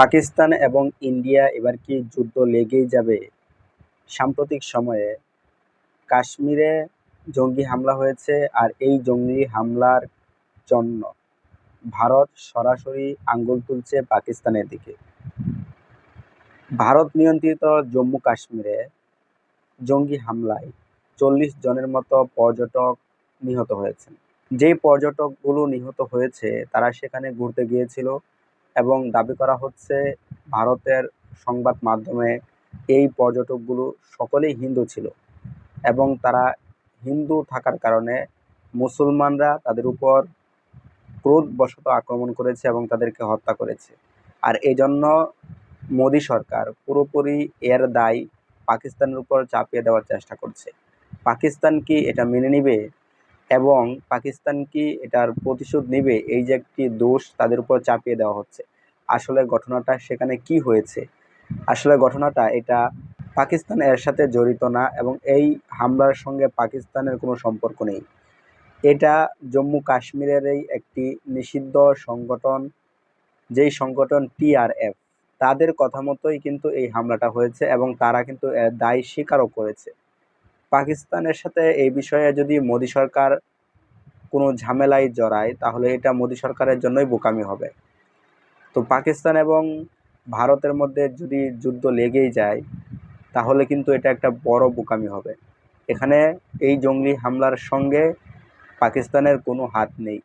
পাকিস্তান এবং ইন্ডিয়া এবার কি যুদ্ধ লেগেই যাবে? সাম্প্রতিক সময়ে কাশ্মীরে জঙ্গি হামলা হয়েছে আর এই জঙ্গি হামলার জন্য ভারত সরাসরি আঙ্গুল তুলছে পাকিস্তানের দিকে। ভারত নিয়ন্ত্রিত জম্মু কাশ্মীরে জঙ্গি হামলায় চল্লিশ জনের মতো পর্যটক নিহত হয়েছেন। যেই পর্যটকগুলো নিহত হয়েছে, তারা সেখানে ঘুরতে গিয়েছিল। এবং দাবি করা হচ্ছে ভারতের সংবাদ মাধ্যমে এই পর্যটকগুলো সকলেই হিন্দু ছিল এবং তারা হিন্দু থাকার কারণে মুসলমানরা তাদের উপর ক্রোধবশত আক্রমণ করেছে এবং তাদেরকে হত্যা করেছে। আর এই জন্য মোদী সরকার পুরোপুরি এর দায় পাকিস্তানের উপর চাপিয়ে দেওয়ার চেষ্টা করছে। পাকিস্তান কি এটা মেনে নিবে? এবং পাকিস্তান কি এটার প্রতিশোধ নেবে? এই যে একটি দোষ তাদের উপর চাপিয়ে দেওয়া হচ্ছে। আসলে ঘটনাটা সেখানে কি হয়েছে? আসলে ঘটনাটা এটা পাকিস্তান এর সাথে জড়িত না এবং এই হামলার সঙ্গে পাকিস্তানের কোনো সম্পর্ক নেই। এটা জম্মু কাশ্মীরেরই একটি নিষিদ্ধ সংগঠন, যেই সংগঠন টিআরএফ তাদের কথা মতোই কিন্তু এই হামলাটা হয়েছে এবং তারা কিন্তু দায় স্বীকারও করেছে। পাকিস্তানের সাথে এই বিষয়ে যদি মোদি সরকার কোনো ঝামেলায় জড়ায়, তাহলে এটা মোদি সরকারের জন্যই বোকামি হবে। তো পাকিস্তান এবং ভারতের মধ্যে যদি যুদ্ধ লেগেই যায়, তাহলে কিন্তু এটা একটা বড় বোকামি হবে। এখানে এই জঙ্গি হামলার সঙ্গে পাকিস্তানের কোনো হাত নেই।